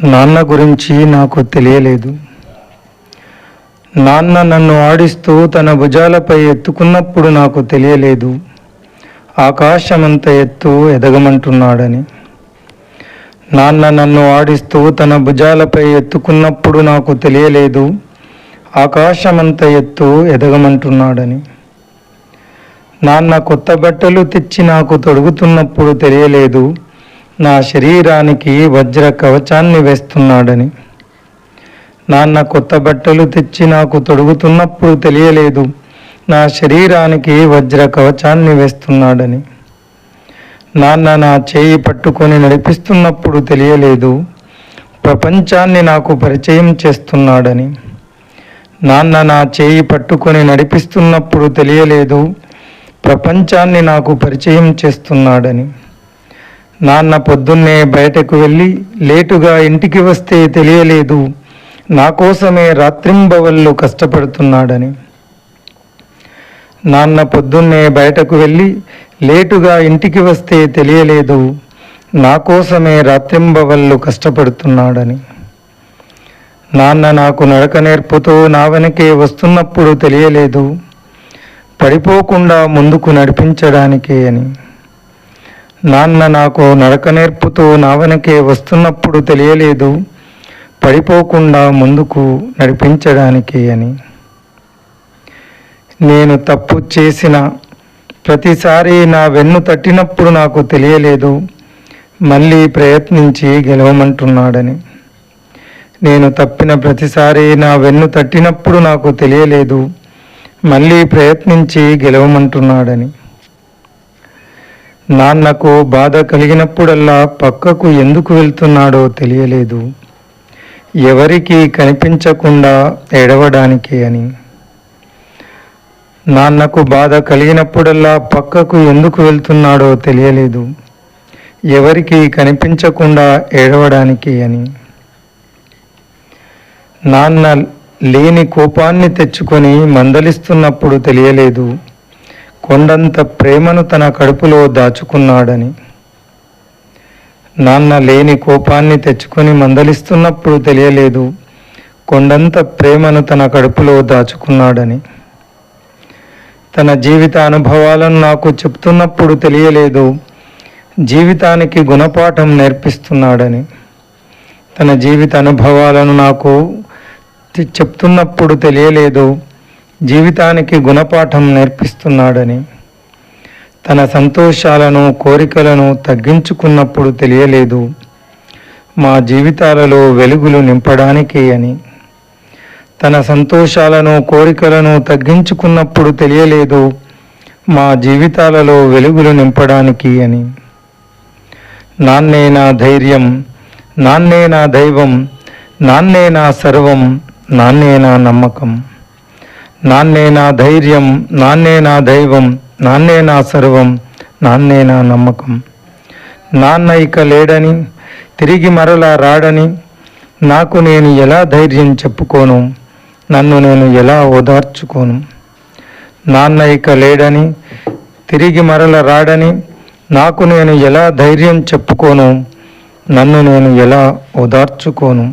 నాన్న గురించి నాకు తెలియలేదు. నాన్న నన్ను ఆడిస్తూ తన భుజాలపై ఎత్తుకున్నప్పుడు నాకు తెలియలేదు. ఆకాశమంత ఎత్తు ఎదగమంటున్నాడని. నాన్న నన్ను ఆడిస్తూ తన భుజాలపై ఎత్తుకున్నప్పుడు నాకు తెలియలేదు. ఆకాశమంత ఎత్తు ఎదగమంటున్నాడని. నాన్న కొత్త బట్టలు తెచ్చి నాకు తొడుగుతున్నప్పుడు తెలియలేదు. నా శరీరానికి వజ్ర కవచాన్ని వేస్తున్నాడని. నాన్న కొత్త బట్టలు తెచ్చి నాకు తొడుగుతున్నప్పుడు తెలియలేదు. నా శరీరానికి వజ్ర కవచాన్ని వేస్తున్నాడని. నాన్న నా చేయి పట్టుకొని నడిపిస్తున్నప్పుడు తెలియలేదు. ప్రపంచాన్ని నాకు పరిచయం చేస్తున్నాడని. నాన్న నా చేయి పట్టుకొని నడిపిస్తున్నప్పుడు తెలియలేదు. ప్రపంచాన్ని నాకు పరిచయం చేస్తున్నాడని. నాన్న పొద్దున్నే బయటకు వెళ్ళి లేటుగా ఇంటికి వస్తే తెలియలేదు. నా కోసమే రాత్రింబవళ్ళు కష్టపడుతున్నాడని. నాన్న పొద్దున్నే బయటకు వెళ్ళి లేటుగా ఇంటికి వస్తే తెలియలేదు. నా కోసమే రాత్రింబవళ్ళు కష్టపడుతున్నాడని. నాన్న నాకు నడక నేర్పుతూ నా వెనకే వస్తున్నప్పుడు తెలియలేదు. పడిపోకుండా ముందుకు నడిపించడానికే అని. నాన్న నాకు నడక నేర్పుతూ నా వెనకే వస్తున్నప్పుడు తెలియలేదు పడిపోకుండా ముందుకు నడిపించడానికి అని. నేను తప్పు చేసిన ప్రతిసారి నా వెన్ను తట్టినప్పుడు నాకు తెలియలేదు మళ్ళీ ప్రయత్నించి గెలవమంటున్నాడని. నేను తప్పిన ప్రతిసారి నా వెన్ను తట్టినప్పుడు నాకు తెలియలేదు మళ్ళీ ప్రయత్నించి గెలవమంటున్నాడని. నాన్నకు బాధ కలిగినప్పుడల్లా పక్కకు ఎందుకు వెళ్తున్నాడో తెలియలేదు. ఎవరికి కనిపించకుండా ఎడవడానికి అని. నాన్నకు బాధ కలిగినప్పుడల్లా పక్కకు ఎందుకు వెళ్తున్నాడో తెలియలేదు. ఎవరికి కనిపించకుండా ఏడవడానికి అని. నాన్న లేని కోపాన్ని తెచ్చుకొని మందలిస్తున్నప్పుడు తెలియలేదు. కొండంత ప్రేమను తన కడుపులో దాచుకున్నాడని. నాన్న లేని కోపాన్ని తెచ్చుకొని మందలిస్తున్నప్పుడు తెలియలేదు. కొండంత ప్రేమను తన కడుపులో దాచుకున్నాడని. తన జీవిత అనుభవాలను నాకు చెప్తున్నప్పుడు తెలియలేదు. జీవితానికి గుణపాఠం నేర్పిస్తున్నాడని. తన జీవిత అనుభవాలను నాకు చెప్తున్నప్పుడు తెలియలేదు. జీవితానికి గుణపాఠం నేర్పిస్తున్నాడని తన సంతోషాలను కోరికలను తగ్గించుకున్నప్పుడు తెలియలేదు. మా జీవితాలలో వెలుగులు నింపడానికి అని. తన సంతోషాలను కోరికలను తగ్గించుకున్నప్పుడు తెలియలేదు. మా జీవితాలలో వెలుగులు నింపడానికి అని. నాన్నే నా ధైర్యం నాన్నే నా దైవం నాన్నే నా సర్వం నాన్నే నా నమ్మకం. నాన్నే నా ధైర్యం నాన్నే నా దైవం నాన్నే నా సర్వం నాన్నే నా నమ్మకం. నాన్న ఇక లేడని తిరిగి మరలా రాడని నాకు నేను ఎలా ధైర్యం చెప్పుకోను నన్ను నేను ఎలా ఓదార్చుకోను. నాన్న ఇక లేడని తిరిగి మరల రాడని నాకు నేను ఎలా ధైర్యం చెప్పుకోను నన్ను నేను ఎలా ఓదార్చుకోను.